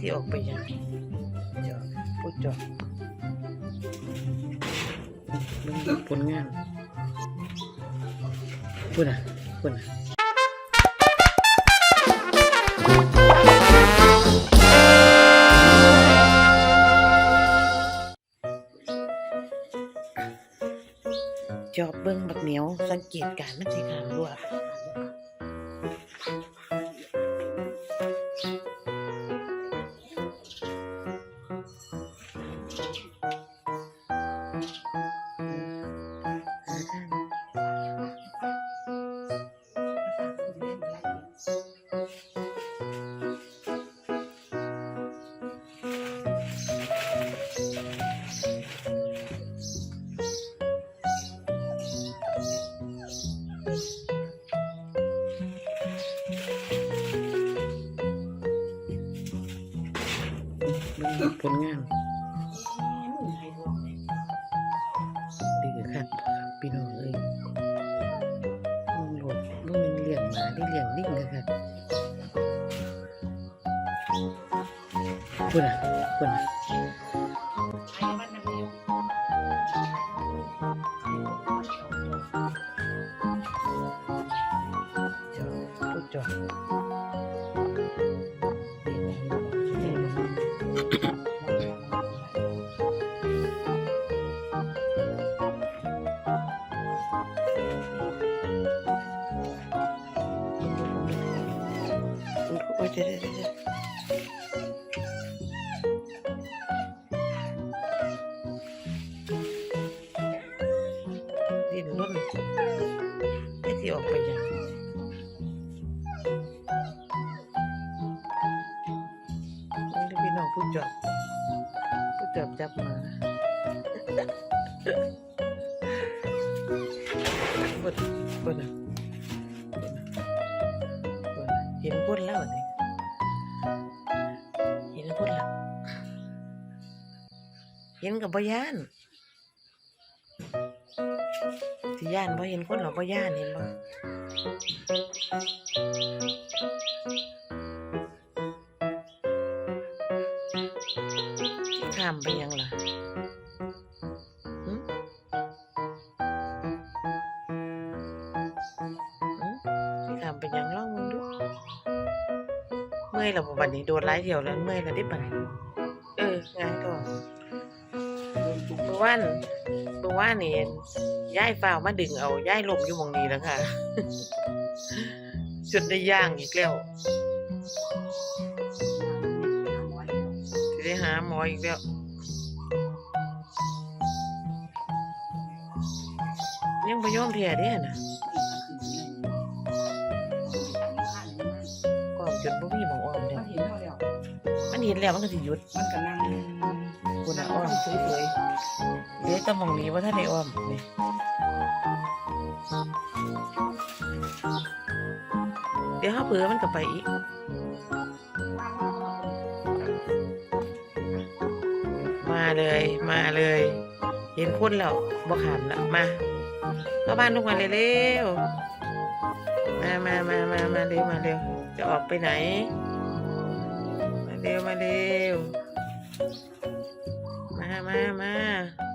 ที่ออกไปยังจอพูดจอเบิ่งผลงานพูดอะพูดอะจอบเบิ่งบักเหนียวสังเกตการณ์มันสิขามรั่วเบิ่ พี่น้องเอ้ยมึงหลดมึงเป็นเลี้ยงหมาได้เลี้ยงลิงเลยครับพูดอะพูดอะจอดจอด ดี๋ยวเดี๋ยวดิ้นไอ้ที่ออกไปยังนี่พี่น้องผู้จับผู้จับจับมาบดบดนะ เห็นกับบ่ย่านสิย่านบ่เห็นคนหรอบ่ย่านเห็นบ่ข้ามไปยังล่ะหึหึสิข้ามไปยังลองมึงดูเมื่อยแล้วบัดนี้โดนหลายเที่ยวแล้วเมื่อยแล้วดิบัดนี้เออ งานก็ เมื่อวานเมื่อวานนี่ย้ายฟ้าวมาดึงเอาย้ายลมอยู่หมองนี้แล้วค่ะจนได้ย่างอีกแล้วสิได้หาหมออีกแล้วยังบ่ยอมแพ้เด้น่ะก็จนบ่มีหมองอ้อมแล้วเห็นแล้วแล้วมันเห็นแล้วมันก็สิหยุดมันก็นั่ง คุณนะอ้อมเฉยเดี๋ยวจะมองนี้ว่าท่านได้อ้อมนี่เดี๋ยวเขาเผื่อมันก็ไปอีกมาเลยมาเลย เห็นคนแล้วบ่ขามละมาเข้าบ้านทุกวันเร็วมามามามามาเร็วมาเร็วจะออกไปไหน มาเร็วมาเร็ว มามา